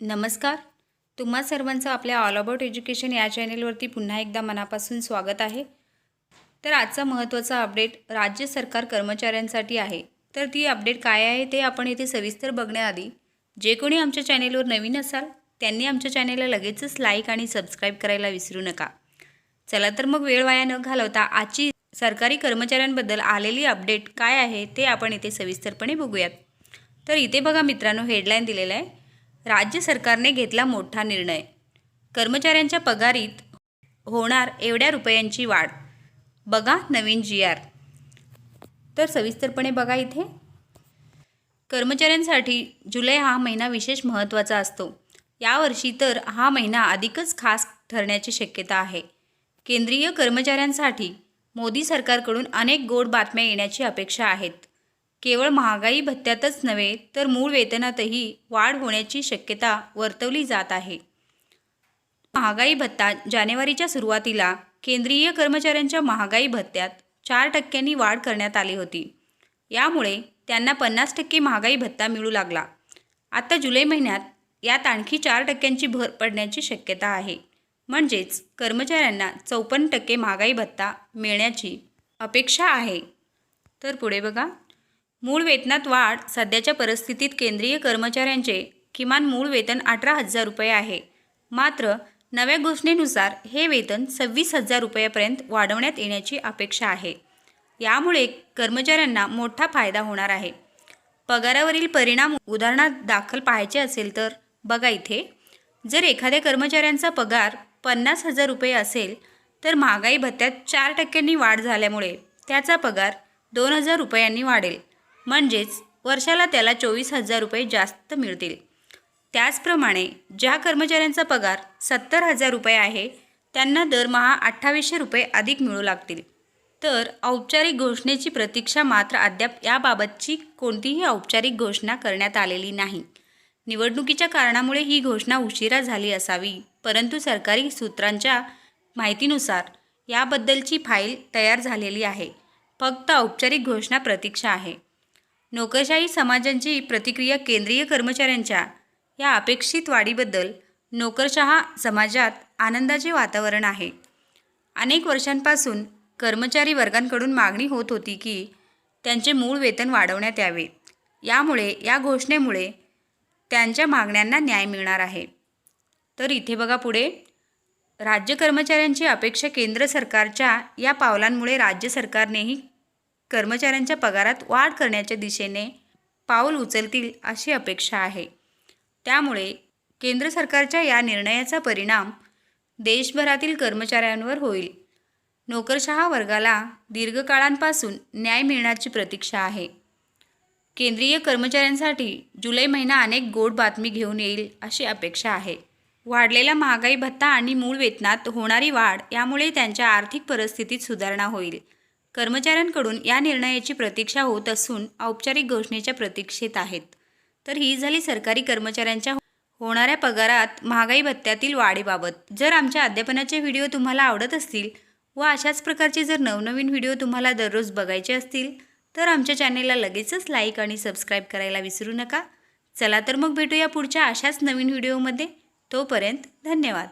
नमस्कार. तुम्हा सर्वांचं आपल्या ऑल अबाउट एज्युकेशन या चॅनेलवरती पुन्हा एकदा मनापासून स्वागत आहे. तर आजचा महत्त्वाचा अपडेट राज्य सरकार कर्मचाऱ्यांसाठी आहे. तर ती अपडेट काय आहे ते आपण इथे सविस्तर बघण्याआधी जे कोणी आमच्या चॅनेलवर नवीन असाल त्यांनी आमच्या चॅनेलला लगेचच लाईक आणि सबस्क्राईब करायला विसरू नका. चला तर मग वेळ वाया न घालवता आजची सरकारी कर्मचाऱ्यांबद्दल आलेली अपडेट काय आहे ते आपण इथे सविस्तरपणे बघूयात. तर इथे बघा मित्रांनो हेडलाईन दिलेलं आहे. राज्य सरकारने घेतला मोठा निर्णय. कर्मचाऱ्यांच्या पगारीत होणार एवढ्या रुपयांची वाढ. बघा नवीन जी आर. तर सविस्तरपणे बघा इथे. कर्मचाऱ्यांसाठी जुलै हा महिना विशेष महत्त्वाचा असतो. यावर्षी तर हा महिना अधिकच खास ठरण्याची शक्यता आहे. केंद्रीय कर्मचाऱ्यांसाठी मोदी सरकारकडून अनेक गोड बातम्या येण्याची अपेक्षा आहेत. केवळ महागाई भत्त्यातच नव्हे तर मूळ वेतनातही वाढ होण्याची शक्यता वर्तवली जात आहे. महागाई भत्ता जानेवारीच्या सुरुवातीला केंद्रीय कर्मचाऱ्यांच्या महागाई भत्त्यात चार टक्क्यांनी वाढ करण्यात आली होती. यामुळे त्यांना पन्नास टक्के महागाई भत्ता मिळू लागला. आता जुलै महिन्यात यात आणखी चार टक्क्यांची भर पडण्याची शक्यता आहे. म्हणजेच कर्मचाऱ्यांना चौपन्न टक्के महागाई भत्ता मिळण्याची अपेक्षा आहे. तर पुढे बघा. मूळ वेतनात वाढ सध्याच्या परिस्थितीत केंद्रीय कर्मचाऱ्यांचे किमान मूळ वेतन अठरा हजार रुपये आहे. मात्र नव्या घोषणेनुसार हे वेतन सव्वीस हजार रुपयापर्यंत वाढवण्यात येण्याची अपेक्षा आहे. यामुळे कर्मचाऱ्यांना मोठा फायदा होणार आहे. पगारावरील परिणाम उदाहरणार्थ दाखल पाहायचे असेल तर बघा इथे. जर एखाद्या कर्मचाऱ्यांचा पगार पन्नास हजार रुपये असेल तर महागाई भत्त्यात चार टक्क्यांनी वाढ झाल्यामुळे त्याचा पगार दोन हजार रुपयांनी वाढेल. म्हणजेच वर्षाला त्याला चोवीस हजार रुपये जास्त मिळतील. त्याचप्रमाणे ज्या कर्मचाऱ्यांचा पगार सत्तर हजार रुपये आहे त्यांना दरमहा अठ्ठावीसशे रुपये अधिक मिळू लागतील. तर औपचारिक घोषणेची प्रतीक्षा मात्र अद्याप याबाबतची कोणतीही औपचारिक घोषणा करण्यात आलेली नाही. निवडणुकीच्या कारणामुळे ही घोषणा उशिरा झाली असावी परंतु सरकारी सूत्रांच्या माहितीनुसार याबद्दलची फाईल तयार झालेली आहे. फक्त औपचारिक घोषणा प्रतीक्षा आहे. नोकरशाही समाजांची प्रतिक्रिया केंद्रीय कर्मचाऱ्यांच्या या अपेक्षित वाढीबद्दल नोकरशहा समाजात आनंदाचे वातावरण आहे. अनेक वर्षांपासून कर्मचारी वर्गांकडून मागणी होत होती की त्यांचे मूळ वेतन वाढवण्यात यावे. यामुळे या घोषणेमुळे त्यांच्या मागण्यांना न्याय मिळणार आहे. तर इथे बघा पुढे. राज्य कर्मचाऱ्यांची अपेक्षा केंद्र सरकारच्या या पावलांमुळे राज्य सरकारनेही कर्मचाऱ्यांच्या पगारात वाढ करण्याच्या दिशेने पाऊल उचलतील अशी अपेक्षा आहे. त्यामुळे केंद्र सरकारच्या या निर्णयाचा परिणाम देशभरातील कर्मचाऱ्यांवर होईल. नोकरशहा वर्गाला दीर्घकाळांपासून न्याय मिळण्याची प्रतीक्षा आहे. केंद्रीय कर्मचाऱ्यांसाठी जुलै महिना अनेक गोड बातमी घेऊन येईल अशी अपेक्षा आहे. वाढलेला महागाई भत्ता आणि मूळ वेतनात होणारी वाढ यामुळे त्यांच्या आर्थिक परिस्थितीत सुधारणा होईल. कर्मचाऱ्यांकडून या निर्णयाची प्रतीक्षा होत असून औपचारिक घोषणेच्या प्रतीक्षेत आहेत. तर ही झाली सरकारी कर्मचाऱ्यांच्या होणाऱ्या पगारात महागाई भत्त्यातील वाढीबाबत जर आमच्या अध्यापनाचे व्हिडिओ तुम्हाला आवडत असतील व अशाच प्रकारचे जर नवनवीन व्हिडिओ तुम्हाला दररोज बघायचे असतील तर आमच्या चॅनेलला लगेचच लाईक आणि सबस्क्राईब करायला विसरू नका. चला तर मग भेटूया पुढच्या अशाच नवीन व्हिडिओमध्ये. तोपर्यंत धन्यवाद.